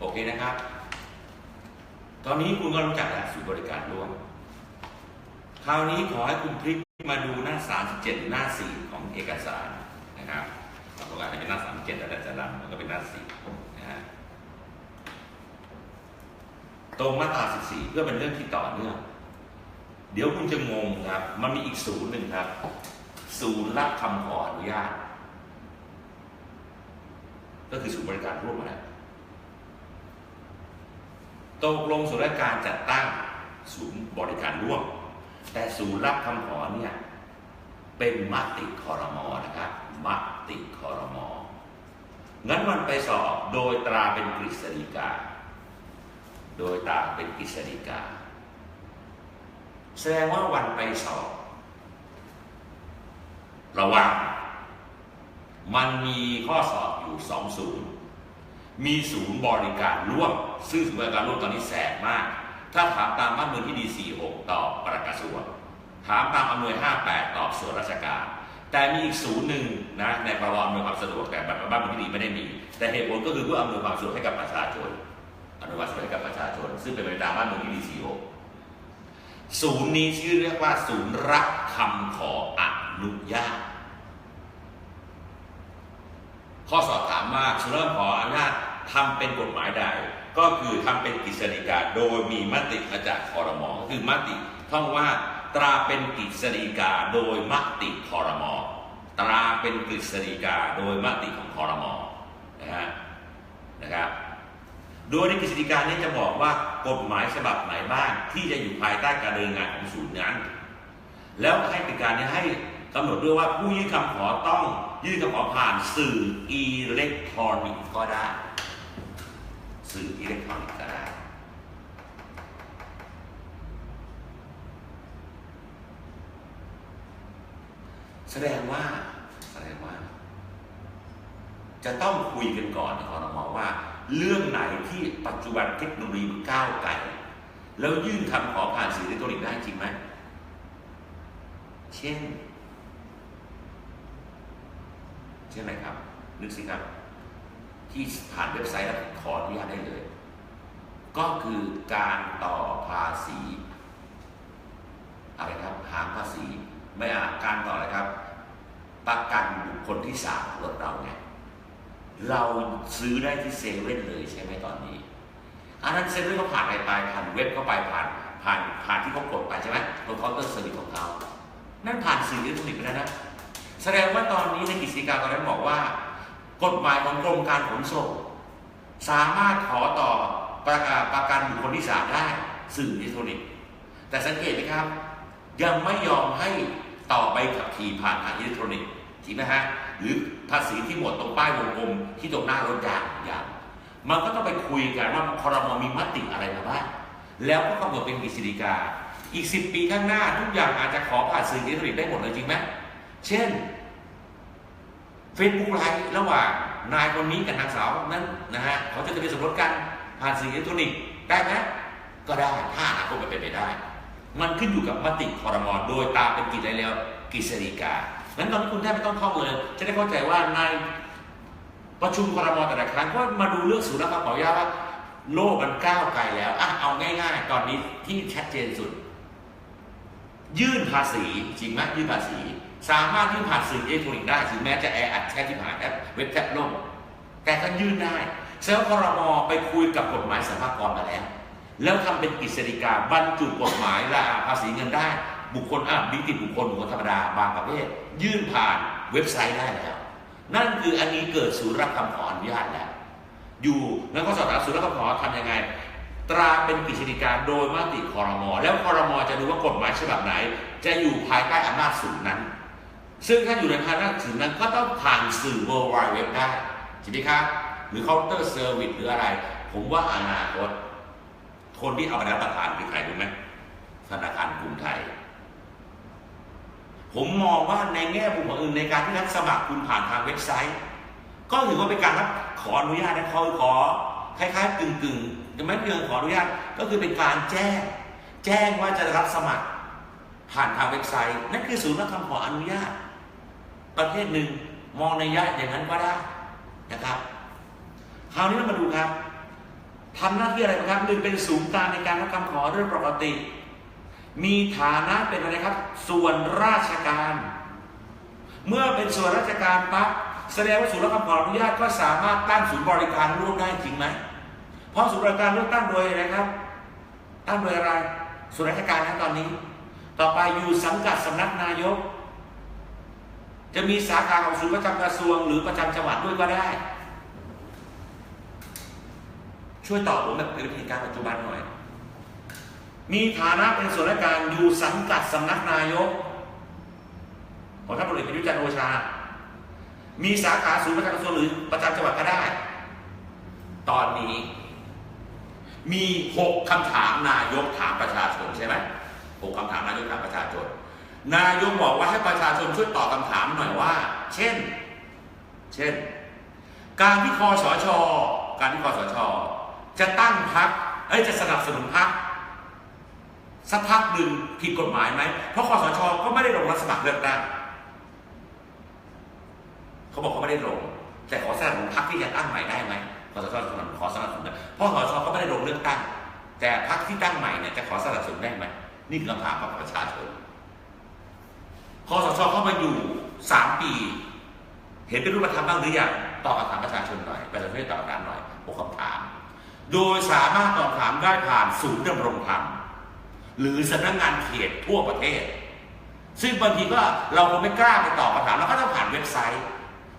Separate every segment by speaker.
Speaker 1: โอเคนะครับ ตอนนี้คุณก็รู้จักแล้วศูนย์บริการร่วม คราวนี้ขอให้คุณพลิกมาดูหน้า 37หรือหน้า 4 ของเอกสารนะครับบางคนอาจจะเป็นหน้า 37แต่จะดำมันก็เป็นหน้า 4 นะฮะ ตรงมาตรา 14 เพื่อเป็นเรื่องที่ต่อเนื่อง เดี๋ยวคุณจะงงครับ มันมีอีกศูนย์หนึ่งครับ ศูนย์รับคำขออนุญาต ก็คือศูนย์บริการร่วมนั่นแหละ ตกลงศูนราชการจัดตั้งศูนย์บริการร่วม แต่ศูนย์รับคำขอเนี่ยเป็นมติคอรมอนะครับมติคอรมองั้นมันไปสอบโดยตราเป็นกฤษฎีกา โดยตราเป็นกฤษฎีกา แสดงว่าวันไปสอบ ระวัง มันมีข้อสอบอยู่สองศูนย์ มีศูนย์บริการร่วม ซึ่งศูนย์บริการร่วมตอนนี้แสบมาก ถ้าถามตามบ้านเมืองที่ดี 46 ตอบประกาศส่วนถามตามอำนวย 58 ตอบส่วนราชการ แต่มีอีกศูนย์หนึ่งนะในประวัติอำนวยความสะดวกแต่บ้านเมืองที่ดีไม่ได้มี แต่เหตุผลก็คือเพื่ออำนวยความสะดวกให้กับประชาชนอำนวยความสะดวกให้กับประชาชน ซึ่งเป็นไปตามบ้านเมืองที่ดี 46 ศูนย์นี้ชื่อเรียกว่า ศูนย์รับคำขออนุญาตข้อสอบถามมากศูนย์รับขออนุญาต ทำเป็นกฎหมายใดก็คือทำเป็นกฤษฎีกาโดยมีมติมาจากคอรมอคือมติท่องว่าตราเป็นกฤษฎีกาโดยมติคอรมอตราเป็นกฤษฎีกาโดยมติของคอรมอนะฮะนะครับโดยในกฤษฎีกานี้จะบอกว่ากฎหมายฉบับไหนบ้างที่จะอยู่ภายใต้การดำเนินงานของศูนย์นั้น แล้วให้เป็นการนี้ให้กำหนดด้วยว่าผู้ยื่นคำขอต้องยื่นคำขอผ่านสื่ออิเล็กทรอนิกส์ก็ได้ สื่ออิเล็กทรอนิกส์ก็ได้แสดงว่าแสดงว่า จะต้องคุยกันก่อนในคอรมอว่า เรื่องไหนที่ปัจจุบันเทคโนโลยีมันก้าวไกลแล้วยื่นคำขอผ่านสื่ออิเล็กทรอนิกส์ได้จริงไหมเช่นเช่นอะไรครับ นึกสิครับ ที่ผ่านเว็บไซต์แล้วขออนุญาตได้เลย ก็คือการต่อภาษีอะไรครับหางภาษีไม่อาการต่ออะไรครับ ประกันบุคคลที่สามรถเราไงเราซื้อได้ที่เซเว่นเลยใช่ไหมตอนนี้อันนั้นเซเว่นเขาผ่านไปไปผ่านเว็บเข้าไปผ่านผ่านผ่านที่เขากดไปใช่ไหมตรงเคาน์เตอร์เซอร์วิสของเขานั่นผ่านสื่ออิเล็กทรอนิกส์ไปแล้วนะแสดงว่าตอนนี้ในกิจการตอนนั้นบอกว่า กฎหมายของกรมการขนส่ง สามารถขอต่อประกาประกันบุคคลที่สามได้สื่ออิเล็กทรอนิกส์แต่สังเกตไหมครับ ยังไม่ยอมให้ต่อใบขับขี่ผ่านทางอิเล็กทรอนิกส์จริงไหมฮะหรือภาษีที่หมดตรงป้ายวงกลมที่ตรงหน้ารถยางอย่างมันก็ต้องไปคุยกันว่าคอรมอมีมติอะไรมาบ้างแล้วก็กำหนดเป็นกฤษฎีกา อีกสิปีข้างหน้าทุกอย่างอาจจะขอผ่านสื่ออิเล็กทรอนิกส์ได้หมดเลยจริงไหมเช่น Facebook ไลฟ์ระหว่างนายคนนี้กับนางสาวนั้นนะฮะเขาจะทะเบียนสมรสกันผ่านสื่ออิเล็กทรอนิกส์ได้ไหมก็ได้ถ้าอนาคตมันเป็นไปได้ มันขึ้นอยู่กับมติคอรมอโดยตามเป็นกิจอะไรแล้วกฤษฎีกางั้นตอนนี้คุณแทบไม่ต้องท่องเลย จะได้เข้าใจว่าในประชุมคอรมอแต่ละครั้งก็มาดูเรื่องศูนย์รับคำขออนุญาว่าโลกมันก้าวไกลแล้วอะเอาง่าย ๆ ตอนนี้ที่ชัดเจนสุด ยื่นภาษีจริงไหมยื่นภาษี สามารถยื่นผ่านสื่ออิเล็กทรอนิกส์ได้ถึงแม้จะแออัดแค่ที่ผ่านแอปเว็บแท็บล่มแต่ก็ยื่นได้เซลล์คอรมอไปคุยกับกฎหมายสรรพากรมาแล้ว แล้วทำเป็นกฤษฎีกาบรรจุกฎหมายละภาษีเงินได้ บุคคลอะนิติบุคคลบุคคลธรรมดาบางประเภท ยื่นผ่านเว็บไซต์ได้แล้ว นั่นคืออันนี้เกิดศูนย์รับคำขออนุญาตแล้ว อยู่แล้วก็สอบถามศูนย์รับคำขอทำยังไง ตราเป็นกฤษฎีกาโดยมติคอรมอแล้วคอรมอจะดูว่ากฎหมายฉบับไหน จะอยู่ภายใต้อำนาจศูนย์นั้น ซึ่งถ้าอยู่ในภายใต้ศูนย์นั้นก็ต้องผ่านสื่อ World Wide Web ได้ใช่ไหมครับ หรือเคาน์เตอร์เซอร์วิสหรืออะไร ผมว่าอนาคตคนที่เอาไปรับประทานคือใครรู้ไหมธนาคารกรุงไทย ผมมองว่าในแง่มุมของอื่นในการที่รับสมัครคุณผ่านทางเว็บไซต์ ก็ถือว่าเป็นการรับขออนุญาตนะเขาขอคล้ายๆกึ่งๆยังไม่เพียงขออนุญาตก็คือเป็นการแจ้ง แจ้งว่าจะรับสมัคร ผ่านทางเว็บไซต์ นั่นคือศูนย์รับคำขออนุญาต ประเภทหนึ่งมองในยะอย่างนั้นก็ได้นะครับคราวนี้เรามาดูครับทำหน้าที่อะไรครับหนึ่งเป็นศูนย์กลางในการรับคำขอเรื่องปกติ มีฐานะเป็นอะไรครับ ส่วนราชการ เมื่อเป็นส่วนราชการปั๊บแสดงว่าศูนย์รับคำขออนุญาตก็สามารถตั้งศูนย์บริการร่วมได้จริงไหมเพราะศูนย์บริการร่วมตั้งโดยอะไรครับ ตั้งโดยอะไรส่วนราชการนะตอนนี้ ต่อไปอยู่สังกัดสำนักนายก จะมีสาขาของศูนย์ประจำกระทรวง หรือประจำจังหวัดด้วยก็ได้ ช่วยตอบผมแบบเป็นวิธีการปัจจุบันหน่อย มีฐานะเป็นส่วนราชการอยู่สังกัดสำนักนายกของท่านพลเอกประยุทธ์จันทร์โอชา มีสาขาศูนย์ประจำกระทรวงหรือประจำจังหวัดก็ได้ ตอนนี้มีหกคำถามนายกถามประชาชนใช่ไหม หกคำถามนายกถามประชาชน นายกบอกว่าให้ประชาชนช่วยตอบคำถามหน่อยว่า เช่น เช่น การที่คอสช การที่คอสช จะตั้งพักเอ้ยจะสนับสนุนพักสักพักหนึ่งผิดกฎหมายไหม เพราะคอสช ก็ไม่ได้ลงรับสมัครเลือกตั้งเขาบอกเขาไม่ได้ลง แต่ขอสนับสนุนพักที่จะตั้งใหม่ได้ไหมคอสชสนับสนุนขอสนับสนุนได้เพราะคอสช ก็ไม่ได้ลงเลือกตั้ง แต่พักที่ตั้งใหม่เนี่ยจะขอสนับสนุนได้ไหม นี่คือคำถามของประชาชนคอสชเข้ามาอยู่สามปี เห็นเป็นรูปธรรมบ้างหรือยังตอบคำถามประชาชนหน่อยประชาชนตอบคำถามหน่อยหกคำถาม โดยสามารถตอบคำถามได้ผ่านศูนย์ดำรงธรรมหรือสำนักงานเขตทั่วประเทศ ซึ่งบางทีก็เราคงไม่กล้าไปตอบคำถามเราก็ต้องผ่านเว็บไซต์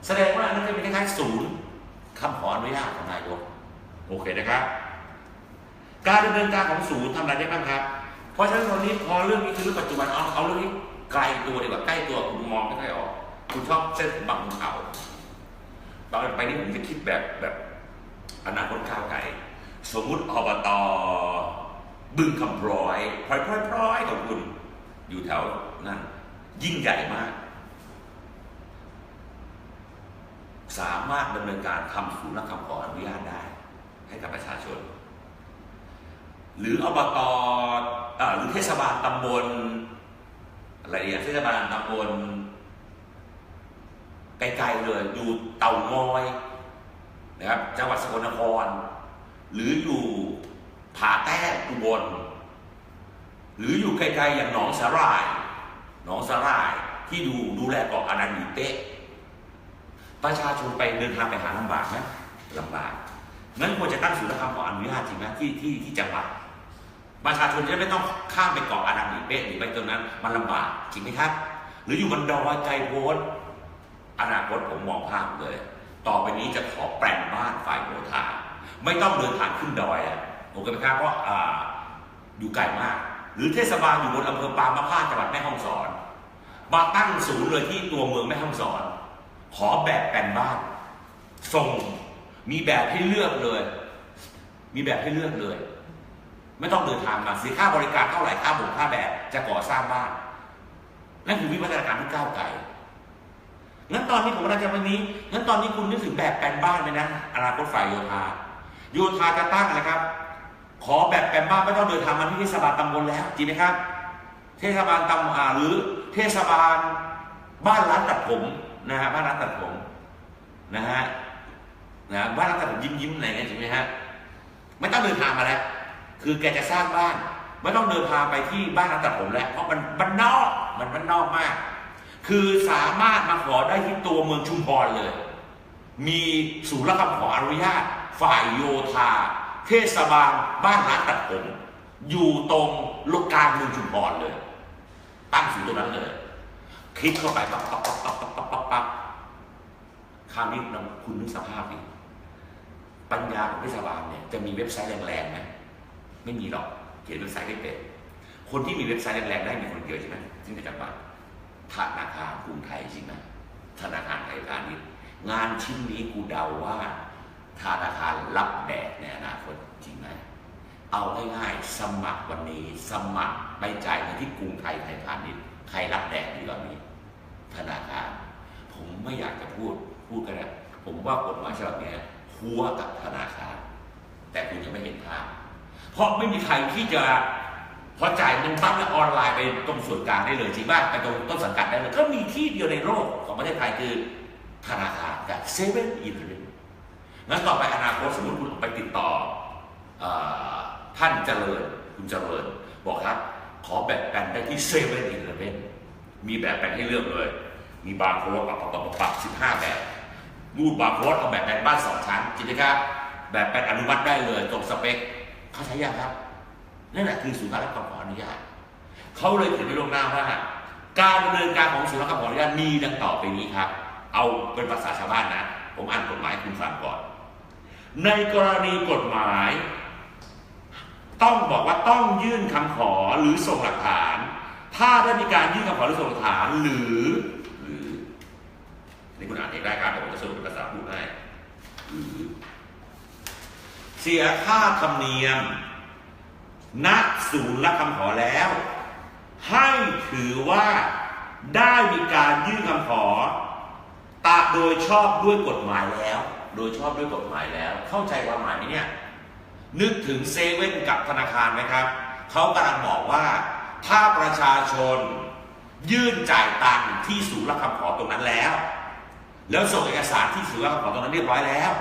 Speaker 1: แสดงว่านั่นเป็นคล้ายๆศูนย์คำขออนุญาตของนายกโอเคนะครับ การดำเนินการของศูนย์ทำอะไรได้บ้างครับ เพราะฉะนั้นตอนนี้พอเรื่องนี้คือเรื่องปัจจุบันเอาเอาเรื่องนี้ไกลตัวดีกว่าใกล้ตัวคุณมองไม่ค่อยออก คุณชอบเส้นผมบางเขาตอนไปนี่ผมจะคิดแบบแบบอนาคตก้าวไกลสมมุติอบตบึงคำพร้อยพร้อยพร้อยพร้อยของคุณอยู่แถวนั้นยิ่งใหญ่มาก สามารถดำเนินการทำศูนย์รับคำขออนุญาตได้ ให้กับประชาชน หรืออบตอ หรือเทศบาลตำบลอะไรอย่างเทศบาลตำบลไกลๆเลยอยู่เต่างอยนะครับจังหวัดสกลนคร หรืออยู่ผาแต้อุบลหรืออยู่ไกลๆอย่างหนองสาหร่าย หนองสาหร่ายที่ดูดูแลเกาะอนันต์อยู่เป๊ะประชาชนไปเดินทางไปหาลำบากไหมลำบากงั้นควรจะตั้งศูนย์รับคำขออนุญาตจริงไหมที่ที่ที่จังหวัด ประชาชนจะไม่ต้องข้ามไปเกาะอานันต์หรือเป๊ะหรือไปตรงนั้น มันลำบากจริงไหมครับ หรืออยู่บนดอยไกลโพ้นอนาคตผมมองภาพเลย ต่อไปนี้จะขอแปลงบ้านฝ่ายโยธาไม่ต้องเดินทางขึ้นดอยอะผมก็ไปครับเพราะอยู่ไกลมาก หรือเทศบาลอยู่บนอำเภอปางมะพร้าจังหวัดแม่ฮ่องสอนมาตั้งศูนย์เลยที่ตัวเมืองแม่ฮ่องสอน ขอแบบแปลนบ้านส่งมีแบบให้เลือกเลย มีแบบให้เลือกเลย ไม่ต้องเดินทางมาเสียค่าบริการเท่าไหร่ค่าบุกค่าแบบจะก่อสร้างบ้านนั่นคือวิวัฒนาการที่ก้าวไกลงั้นตอนนี้ผมกำลังจะวันนี้งั้นตอนนี้คุณนึกถึงแบบแปลนบ้านไหมนะอนาคตฝ่ายโยธา โยธาจะตั้งนะครับ ขอแบบแปลนบ้านไม่ต้องเดินทางมาที่เทศบาลตำบลแล้วจริงไหมครับ เทศบาลตำอ่าหรือเทศบาลบ้านร้านตัดผมนะฮะบ้านร้านตัดผมนะฮะนะบ้านร้านตัดผมยิ้มยิ้มๆอะไรเงี้ยใช่ไหมฮะไม่ต้องเดินทางมาแล้ว คือแกจะสร้างบ้าน ไม่ต้องเดินพาไปที่บ้านร้าตัดผมแล้วเพราะมันมันนอกมันมันนอกมาก คือสามารถมาขอได้ที่ตัวเมืองชุมพรเลย มีศูนย์รับคำขออนุญาต ฝ่ายโยธา เทศบาลบ้านร้าตัดผม อยู่ตรงลูกกางเมืองชุมพรเลย ตั้งศูนย์ตรงนั้นเลยคิดเข้าไปปั๊บปั๊บปั๊บปั๊บปั๊บปั๊บคราวนี้คุณนึกสภาพดิปัญญาของเทศบาลเนี่ยจะมีเว็บไซต์แรงๆไหม ไม่มีหรอกเขียนเว็บไซต์ไม่เป็น คนที่มีเว็บไซต์แรงๆได้มีคนเดียวใช่ไหมที่ในจังหวัดธนาคารกรุงไทยจริงไหมธนาคารไทยพาณิชย์งานชิ้นนี้กูเดาว่าธนาคารรับแดกในอนาคตจริงไหมเอาง่ายๆสมัครวันนี้สมัครไปจ่ายเงินที่กรุงไทยไทยพาณิชย์ใครรับแดกดีกว่านี้ธนาคาร ผมไม่อยากจะพูดพูดกันนะผมว่ากฎหมายฉบับนี้ยหัวกับธนาคาร แต่คุณยังไม่เห็นภาพ เพราะไม่มีใครที่จะพอจ่ายเงินปั๊บแล้วออนไลน์ไปตรงส่วนกลางได้เลยจริงป่ะไปตรงต้นสังกัดได้เลยก็มีที่เดียวในโลกของประเทศไทยคือธนาคารกับเซเว่นอีเลฟเว่นงั้นต่อไปอนาคตสมมติคุณไปติดต่ออท่านเจริญคุณเจริญ บอกครับ ขอแบบแปลนได้ที่เซเว่นอีเลเว่นมีแบบแปลนให้เลือกเลย มีบาร์โค้ดปักปักปักปักสิบห้าแบบรูดบาร์โค้ดเอาแบบแปลนบ้านสองชั้นจริงไหมครับแบบแปลนอนุมัติได้เลยตรงสเปค เขาใช้ยังครับนั่นแหละคือศูนย์การรับคำขออนุญาตเขาเลยเขียนไว้ลงหน้าว่า การดำเนินการของศูนย์รับคำขออนุญาตมีดังต่อไปนี้ครับ เอาเป็นภาษาชาวบ้านนะ ผมอ่านกฎหมายคุณฟังก่อน ในกรณีกฎหมาย ต้องบอกว่าต้องยื่นคำขอหรือส่งหลักฐาน ถ้าได้มีการยื่นคำขอหรือส่งหลักฐานหรือหรือนี่คุณอ่านเองได้ครับแต่ผมจะสรุปเป็นภาษาพูดให้ สียค่าธรรมเนียม ณศูนย์รับคำขอแล้ว ให้ถือว่าได้มีการยื่นคำขอตาโดยชอบด้วยกฎหมายแล้ว โดยชอบด้วยกฎหมายแล้ว เข้าใจความหมายไหมเนี่ย นึกถึงเซเว่นกับธนาคารไหมครับ เขากำลังบอกว่า ถ้าประชาชนยื่นจ่ายตังค์ที่ศูนย์รับคำขอตรงนั้นแล้ว แล้วส่งเอกสารที่ศูนย์รับคำขอตรงนั้นเรียบร้อยแล้ว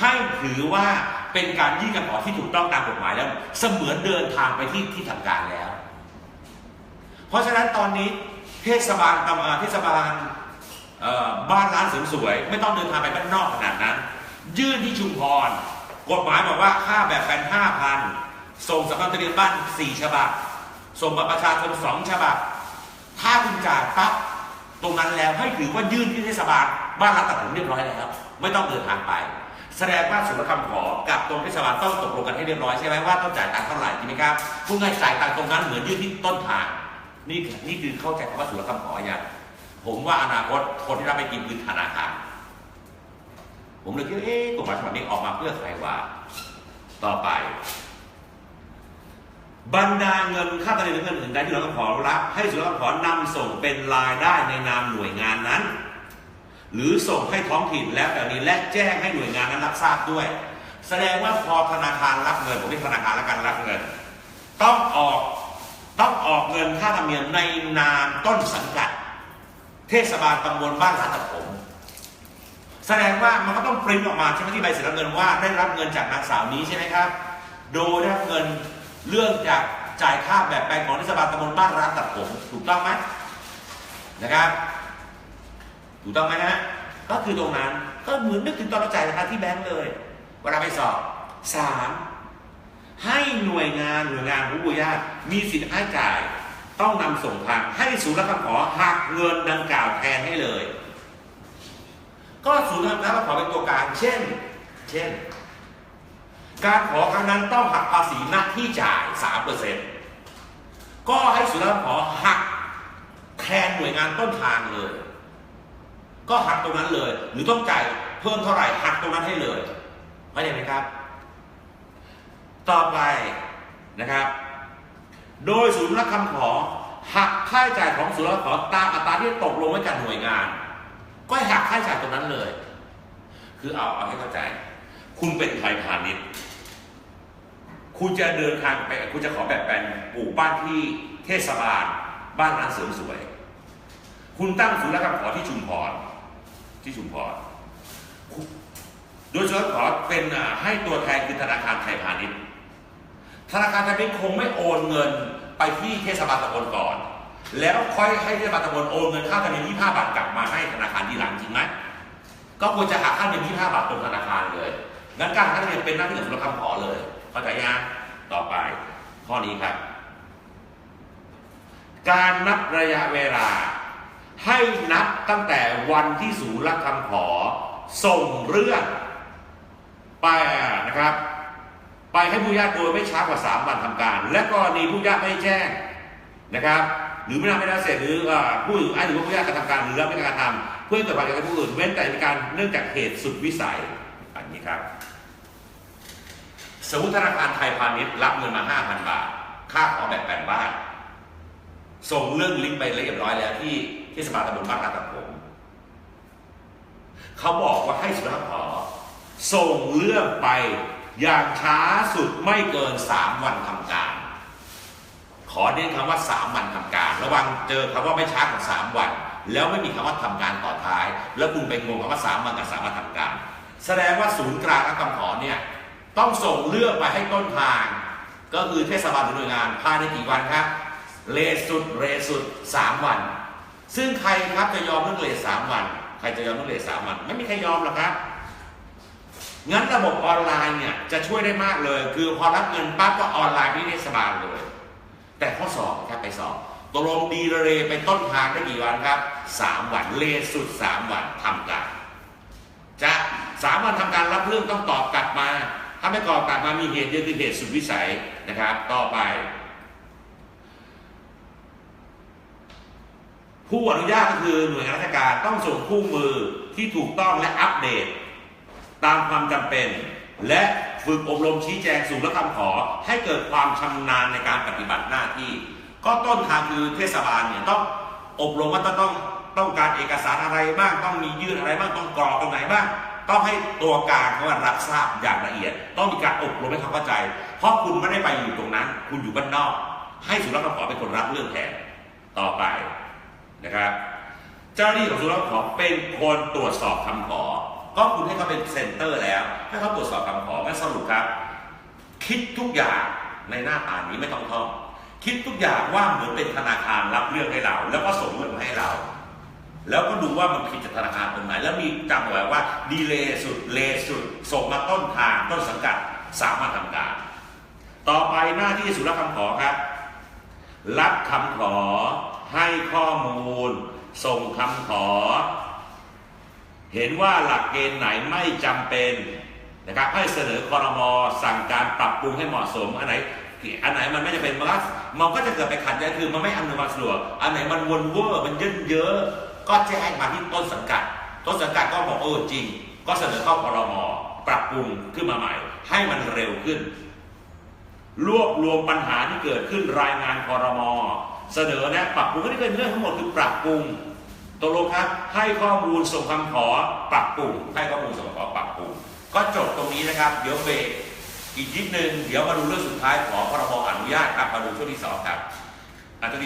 Speaker 1: ให้ถือว่า เป็นการยื่นคำขอที่ถูกต้องตามกฎหมายแล้ว เสมือนเดินทางไปที่ที่ทำการแล้ว เพราะฉะนั้นตอนนี้เทศบาลตำอ่าเทศบาลบ้านร้านเสริมสวย ไม่ต้องเดินทางไปบ้านนอกขนาดนั้น ยื่นที่ชุมพรกฎหมายบอกว่าค่าแบบแปลนห้าพันส่งสำนักทะเบียนบ้านสี่ฉบับส่งบัตรประชาชนสองฉบับ ถ้าคุณจ่ายปั๊บตรงนั้นแล้วให้ถือว่ายื่นที่เทศบาลบ้านรับตัดผมเรียบร้อยแล้วไม่ต้องเดินทางไป แสดงว่าสุลคำขอกับตรงเทศบาลต้องตกลงกันให้เรียบร้อยใช่ไหมว่าต้องจ่ายตังค์เท่าไหร่จริงไหมครับผู้ง่ายจ่ายตังค์ตรงนั้นเหมือนยื่นที่ต้นทางนี่นี่คือเข้าใจคำว่าสุลคำขออย่างผมว่าอนาคตคนที่รับไปกินคือธนาคารผมเลยคิดเอ๊ะกฎหมายฉบับนี้ออกมาเพื่อใครวะต่อไป บรรดาเงินค่าธรรมเนียมหรือเงินอื่นใดที่เราขอรับให้สุลกขอนำส่งเป็นรายได้ในนามหน่วยงานนั้น หรือส่งให้ท้องถิ่นแล้วแต่นี้และแจ้งให้หน่วยงานนั้นรับทราบด้วย แสดงว่าพอธนาคารรับเงินผมเรียกธนาคารแล้วกันรับเงิน ต้องออกต้องออกเงินค่าธรรมเนียมในนามต้นสังกัด เทศบาลตำบลบ้านลาดตะผม แสดงว่ามันก็ต้องปริ้นออกมาใช่ไหมที่ใบเสร็จรับเงินว่าได้รับเงินจากนางสาวนี้ใช่ไหมครับ โดยได้รับเงินเรื่องจากจ่ายค่าแบบแปลงของเทศบาลตำบลบ้านร้านตัดผม ถูกต้องไหมนะครับ ถูกต้องไหมฮะก็คือตรงนั้นก็เหมือนนึกถึงตอนเราจ่ายราคาที่แบงก์เลย เวลาไปสอบสามให้หน่วยงานหน่วยงานผู้บุญญาตมีสิทธิ์ให้จ่าย ต้องนำส่งทางให้ศูนย์รับคำขอหักเงินดังกล่าวแทนให้เลย ก็ศูนย์รับคำขอเป็นตัวกลางเช่น เช่น การขอครั้งนั้นต้องหักภาษีหน้าที่จ่าย3%ก็ให้ศูนย์รับคำขอหักแทนหน่วยงานต้นทางเลย ก็หักตรงนั้นเลย หรือต้องจ่ายเพิ่มเท่าไหร่หักตรงนั้นให้เลยเข้าใจไหมครับ ต่อไปนะครับ โดยศูนย์รับคำขอหักค่าใช้จ่ายของศูนย์รับคำขอตามอัตราที่ตกลงไว้กับหน่วยงาน ก็ห้หักค่าใช้จ่ายตรงนั้นเลย คือเอาเอาให้เข้าใจ คุณเป็นไทยพาณิชย์คุณจะเดินทางไป คุณจะขอแบบแปลนปลูกบ้านที่เทศบาล บ้านร้านเสริมสวย คุณตั้งศูนย์รับคำขอที่ชุมพร ที่ชุมพรโดยศูนย์รับคำขอเป็นให้ตัวแทนคือธนาคารไทยพาณิชย์ธนาคารไทยพาณิชย์คงไม่โอนเงินไปที่เทศบาลตำบลก่อน แล้วค่อยให้เทศบาลตำบลโอนเงินค่าธรรมเนียม25บาทกลับมาให้ธนาคารทีหลังจริงไหมก็ควรจะหักค่าธรรมเนียม25บาทตรงธนาคารเลยงั้นการค่าธรรมเนียมเป็นหน้าที่ของสุลคำขอเลยเข้าใจยังต่อไป ข้อนี้ครับ การนับระยะเวลา ให้นับตั้งแต่วันที่ศูนย์รับคำขอ ส่งเรื่องไปนะครับ ไปให้ผู้ญาติโดยไม่ช้ากว่า 3 วันทำการ และกรณีผู้ญาติไม่แจ้งนะครับ หรือไม่ทำไม่ได้เสร็จหรือผู้อื่นอ้างหรือว่าผู้ญาติกระทำการหรือรับไม่กระทำเพื่อเกิดความกับผู้อื่นเว้นแต่มีการเนื่องจากเหตุสุดวิสัยอันนี้ครับ สมมติธนาคารไทยพาณิชย์รับเงินมา 5,000 บาท ค่าขอแบบแปลนบ้าน ส่งเรื่องลิงก์ไปเรียบร้อยแล้วที่ เทศบาลตำบลบ้านลาตะผมเขาบอกว่าให้สุรขอส่งเรื่องไปอย่างช้าสุดไม่เกิน3วันทำการ ขอเน้นคำว่า3วันทำการ ระวังเจอคำว่าไม่ช้ากว่า3วัน แล้วไม่มีคำว่าทำการต่อท้าย แล้วคุณไปงงคำว่า3วันกับ3วันทำการ แสดงว่าศูนย์กลางรับคำขอเนี่ยต้องส่งเรื่องไปให้ต้นทาง ก็คือเทศบาลหรือหน่วยงานภายในกี่วันครับเลสุดเรสุด3วัน ซึ่งใครครับจะยอมเรื่องเลทสามวัน ใครจะยอมเรื่องเลทสามวัน ไม่มีใครยอมหรอกครับงั้นระบบออนไลน์เนี่ยจะช่วยได้มากเลย คือพอรับเงินปั๊บก็ออนไลน์ที่เทศบาลเลย แต่ข้อสอบครับไปสอบตกลงดีเลย์ไปต้นทางได้กี่วันครับสามวันเลทสุดสามวันทำการ จะสามวันทำการรับเรื่องต้องตอบกลับมา ถ้าไม่ตอบกลับมามีเหตุเดียวคือเหตุสุดวิสัยนะครับ ต่อไป ผู้อนุญาตก็คือหน่วยงานราชการต้องส่งคู่มือที่ถูกต้องและอัปเดต ตามความจำเป็น และฝึกอบรมชี้แจงสู่และคำขอ ให้เกิดความชำนาญในการปฏิบัติหน้าที่ ก็ต้นทางคือเทศบาลเนี่ยต้องอบรมว่าต้องต้องต้องการเอกสารอะไรบ้างต้องมียื่นอะไรบ้างต้องกรอกตรงไหนบ้างต้องให้ตัวกลางเขาว่ารับทราบอย่างละเอียด ต้องมีการอบรมให้เขาเข้าใจ เพราะคุณไม่ได้ไปอยู่ตรงนั้น คุณอยู่บ้านนอก ให้สุรคำขอเป็นคนรับเรื่องแทนต่อไป นะครับ เจ้าหน้าที่ของสุรขอเป็นคนตรวจสอบคำขอ ก็คุณให้เขาเป็นเซ็นเตอร์แล้ว ให้เขาตรวจสอบคำของั้นสรุปครับ คิดทุกอย่างในหน้าตานี้ไม่ต้องท่อง คิดทุกอย่างว่าเหมือนเป็นธนาคารรับเรื่องให้เรา แล้วก็ส่งเรื่องมาให้เรา แล้วก็ดูว่ามันผิดจากธนาคารตรงไหน แล้วมีจำไว้ว่าดีเลย์สุดเลยสุดส่งมาต้นทางต้นสังกัดสามารถทำการต่อไปหน้าที่สุรคำขอครับ รับคำขอ ให้ข้อมูล ส่งคำขอ เห็นว่าหลักเกณฑ์ไหนไม่จำเป็นนะครับให้เสนอคอรมอสั่งการปรับปรุงให้เหมาะสมอันไหนอันไหนมันไม่จำเป็นมันก็มันก็จะเกิดไปขัดแย้งคือมันไม่อำนวยความสะดวกอันไหนมันวนเวอร์มันเยอะเยอะก็แจ้งมาที่ต้นสังกัด ต้นสังกัดก็บอกเออจริง ก็เสนอเข้าคอรมอปรับปรุงขึ้นมาใหม่ ให้มันเร็วขึ้น รวบรวมปัญหาที่เกิดขึ้นรายงานคอรมอ เสนอแนะปรับปรุงก็ที่เป็นเรื่องทั้งหมดคือปรับปรุงตกลงครับให้ข้อมูลส่งคำขอปรับปรุงให้ข้อมูลส่งคำขอปรับปรุงก็จบตรงนี้นะครับ เดี๋ยวเบรกอีกนิดนึงเดี๋ยวมาดูเรื่องสุดท้ายขอพรบอนุญาตครับมาดูช่วงที่สองครับ